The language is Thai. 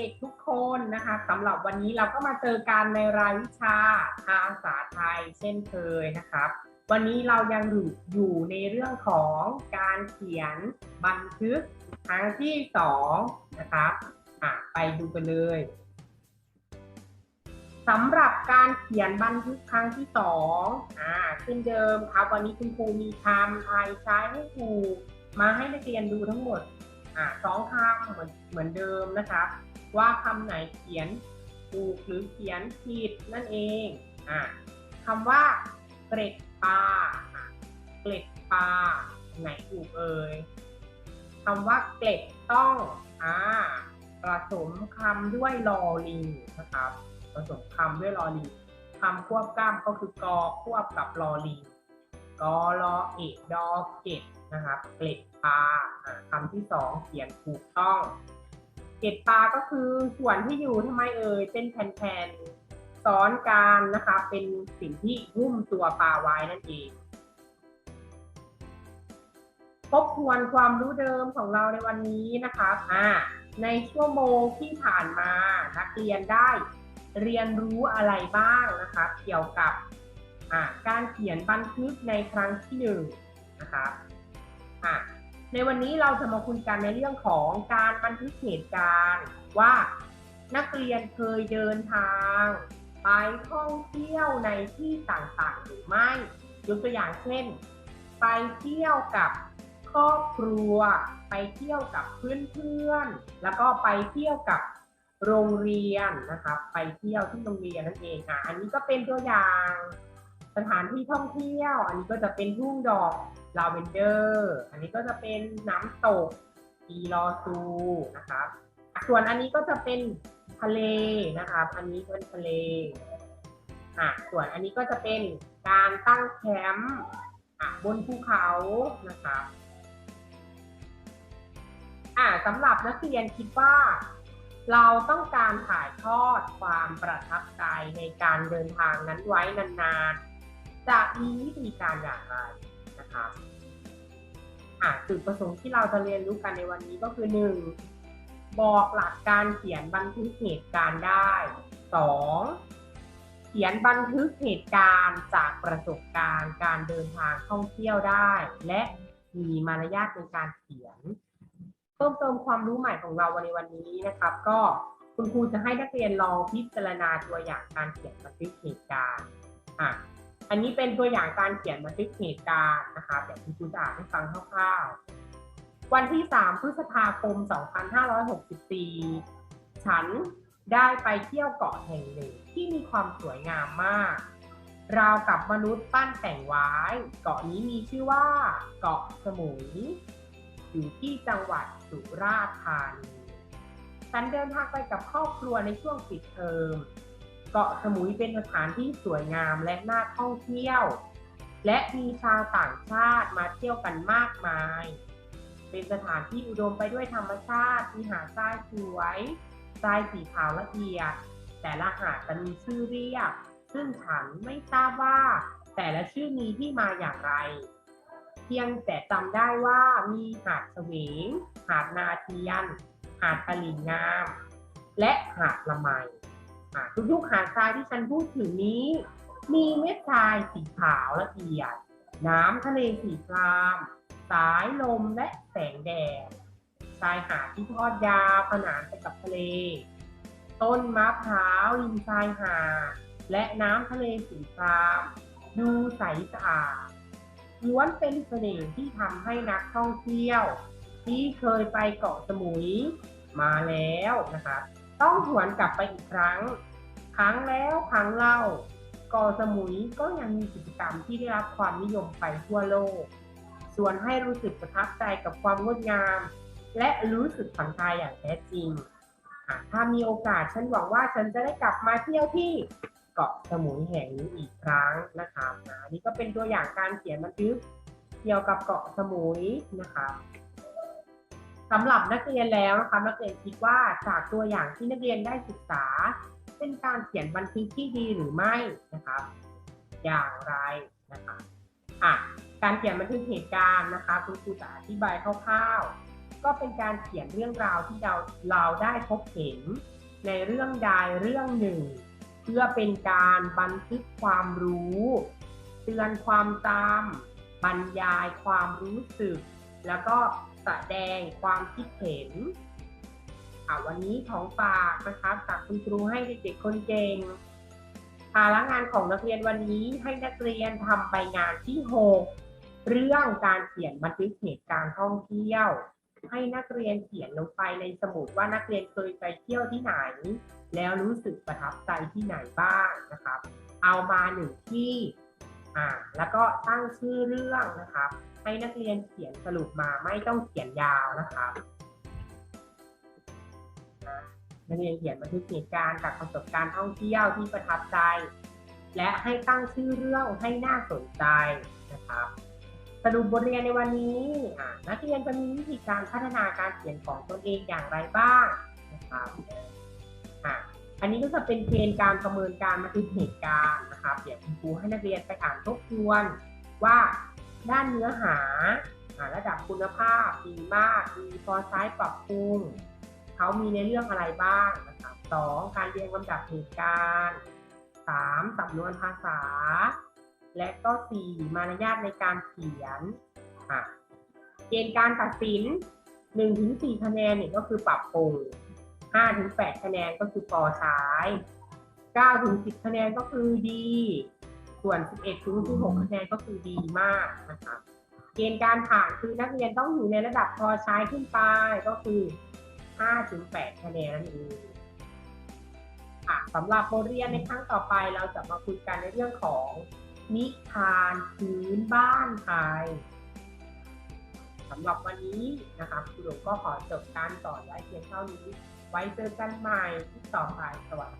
ด็กๆทุกคนนะคะสำหรับวันนี้เราก็มาเจอกันในรายวิชาภาษาไทยเช่นเคยนะครับ วันนี้เรายังอยู่อยู่ในเรื่องของการเขียนบันทึกครั้งที่สองนะครับอะไปดูกันเลยสำหรับการเขียนบันทึกครั้งที่สองอ่าเช่นเดิมครับ วันนี้คุณครูมีคำไทยใช้ให้ครูมาให้นักเรียนดูทั้งหมดอ่าสองคำเหมือนเหมือนเดิมนะครับ ว่าคำไหนเขียนถูกหรือเขียนผิดนั่นเองอ่าคำว่าเกร็ดปลาเกล็ดปลาไหนถูกเอ่ยคำว่าเกล็ดต้องอ่าผสมคำด้วยลอลิงนะครับผสมคำด้วยลอลิงคำควบกล้ามก็คือกอควบกับลอลิงกอรอเอกดอเกตนะครับ เกล็ดปลาคำที่สองเขียนถูกต้อง เกล็ดปลาก็คือส่วนที่อยู่ทำไมเอ่ยเป็นแผ่นๆซ้อนกันนะคะ เป็นสิ่งที่หุ้มตัวปลาไว้นั่นเองทบทวนความรู้เดิมของเราในวันนี้นะคะอ่าในชั่วโมงที่ผ่านมานักเรียนได้เรียนรู้อะไรบ้างนะคะเกี่ยวกับการเขียนบันทึกในครั้งที่หนึ่งนะครับอ่า ในวันนี้เราจะมาคุยกันในเรื่องของการบันทึกเหตุการณ์ ว่านักเรียนเคยเดินทาง ไปท่องเที่ยวในที่ต่างๆ หรือไม่ยกตัวอย่างเช่น ไปเที่ยวกับครอบครัว ไปเที่ยวกับเพื่อนๆแล้วก็ไปเที่ยวกับโรงเรียนนะครับไปเที่ยวที่โรงเรียนนั่นเองอะ อันนี้ก็เป็นตัวอย่างสถานที่ท่องเที่ยว อันนี้ก็จะเป็นทุ่งดอก ลาเวนเดอร์อันนี้ก็จะเป็นน้ำตกอีลอซูนะครับส่วนอันนี้ก็จะเป็นทะเลนะครับ อันนี้เป็นทะเลอะส่วนอันนี้ก็จะเป็นการตั้งแคมป์อะบนภูเขานะครับอะสำหรับนักเรียนคิดว่า เราต้องการถ่ายทอดความประทับใจในการเดินทางนั้นไว้นานๆ จะมีวิธีการอย่างไร นะค่ะจุดประสงค์ที่เราจะเรียนรู้กันในวันนี้ก็คือหนึ่งบอกหลักการเขียนบันทึกเหตุการณ์ได้สองเขียนบันทึกเหตุการณ์จากประสบการณ์การเดินทางท่องเที่ยวได้ และมีมารยาทในการเขียน เพิ่มเติมความรู้ใหม่ของเราในวันนี้นะครับ ก็คุณครูจะให้นักเรียนลองพิจารณาตัวอย่างการเขียนบันทึกเหตุการณ์อะ อันนี้เป็นตัวอย่างการเขียนบันทึกเหตุการณ์นะคะเดี๋ยวคุณครูจะอ่านให้ฟังคร่าวๆ วันที่ 3 พฤษภาคม 2564 ฉันได้ไปเที่ยวเกาะแห่งหนึ่งที่มีความสวยงามมาก ราวกับมนุษย์ปั้นแต่งไว้ เกาะนี้มีชื่อว่าเกาะสมุย อยู่ที่จังหวัดสุราษฎร์ธานี ฉันเดินทางไปกับครอบครัวในช่วงปิดเทอม เกาะสมุยเป็นสถานที่สวยงามและน่าท่องเที่ยว และมีชาวต่างชาติมาเที่ยวกันมากมาย เป็นสถานที่อุดมไปด้วยธรรมชาติมีหาดทรายสวยทรายสีขาวละเอียด แต่ละหาดจะมีชื่อเรียก ซึ่งฉันไม่ทราบว่า แต่ละชื่อมีที่มาอย่างไร เพียงแต่จำได้ว่ามีหาดเสวง หาดนาเทียน หาดตลิ่งงาม และหาดละไม ทุกๆหาดทรายที่ฉันพูดถึงนี้ มีเม็ดทรายสีขาวละเอียด น้ำทะเลสีคราม สายลมและแสงแดดชายหาดที่ทอดยาวขนานไปกับทะเล ต้นมะพร้าวริมชายหาดและน้ำทะเลสีครามดูใสสะอาดล้วนเป็นเสน่ห์ที่ทำให้นักท่องเที่ยว ที่เคยไปเกาะสมุยมาแล้วนะคะ ต้องหวนกลับไปอีกครั้ง ครั้งแล้วครั้งเล่าเกาะสมุยก็ยังมีกิจกรรมที่ได้รับความนิยมไปทั่วโลกส่วนให้รู้สึกประทับใจกับความงดงาม และรู้สึกผ่อนคลายอย่างแท้จริงถ้ามีโอกาสฉันหวังว่าฉันจะได้กลับมาเที่ยวที่เกาะสมุยแห่งนี้อีกครั้งนะคะนี่ก็เป็นตัวอย่างการเขียนบันทึกเกี่ยวกับเกาะสมุยนะครับสำหรับนักเรียนแล้วนะคะนักเรียนคิดว่าจากตัวอย่างที่นักเรียนได้ศึกษา เป็นการเขียนบันทึกที่ดีหรือไม่นะครับ อย่างไรนะคะอะการเขียนบันทึกเหตุการณ์นะคะคุณครูจะอธิบายคร่าวๆ ก็เป็นการเขียนเรื่องราวที่เราเราได้พบเห็น ในเรื่องใดเรื่องหนึ่ง เพื่อเป็นการบันทึกความรู้เตือนความจำบรรยายความรู้สึก แล้วก็แสดงความคิดเห็น อะ วันนี้ของฝากนะคะจากคุณครูให้เด็กๆคนเก่งภาระงานของนักเรียนวันนี้ให้นักเรียนทำใบงานที่ 6 เรื่องการเขียนบันทึกเหตุการณ์ท่องเที่ยว ให้นักเรียนเขียนลงไปในสมุดว่านักเรียนเคยไปเที่ยวที่ไหน แล้วรู้สึกประทับใจที่ไหนบ้างนะครับ เอามาหนึ่งที่อ่าแล้วก็ตั้งชื่อเรื่องนะครับ ให้นักเรียนเขียนสรุปมาไม่ต้องเขียนยาวนะครับ นักเรียนเขียนบันทึกเหตุการณ์จากประสบการณ์ท่องเที่ยวที่ประทับใจ และให้ตั้งชื่อเรื่องให้น่าสนใจนะครับสรุปบทเรียนในวันนี้นักเรียนจะมีวิธีการพัฒนาการเขียนของตนเองอย่างไรบ้างนะครับอันนี้ก็จะเป็นเกณฑ์การประเมินการบันทึกเหตุการณ์นะครับเดี๋ยวคุณครูให้นักเรียนไปอ่านทบทวนว่าด้านเนื้อหาอ่าระดับคุณภาพดีมากดีพอใช้ปรับปรุง เขามีในเรื่องอะไรบ้างนะครับสองการเรียงลำดับเหตุการณ์สามสำนวนภาษา และก็สี่มารยาทในการเขียนอะเกณฑ์การตัดสินหนึ่งถึงสี่คะแนนเนี่ยก็คือปรับปรุงห้าถึงแปดคะแนนก็คือพอใช้เก้าถึงสิบคะแนนก็คือดี ส่วนสิบเอ็ดถึงสิบหกคะแนนก็คือดีมากนะครับเกณฑ์การผ่านคือนักเรียนต้องอยู่ในระดับพอใช้ขึ้นไปก็คือ 5ถึง8คะแนนนั่นเองค่ะสำหรับบทเรียนในครั้งต่อไปเราจะมาคุยกันในเรื่องของ นิทานพื้นบ้านไทยสำหรับวันนี้นะคะคุณหลงก็ขอจบการต่อไว้เพียงเท่านี้ ไว้เจอกันใหม่ที่ต่อไปสวัสดี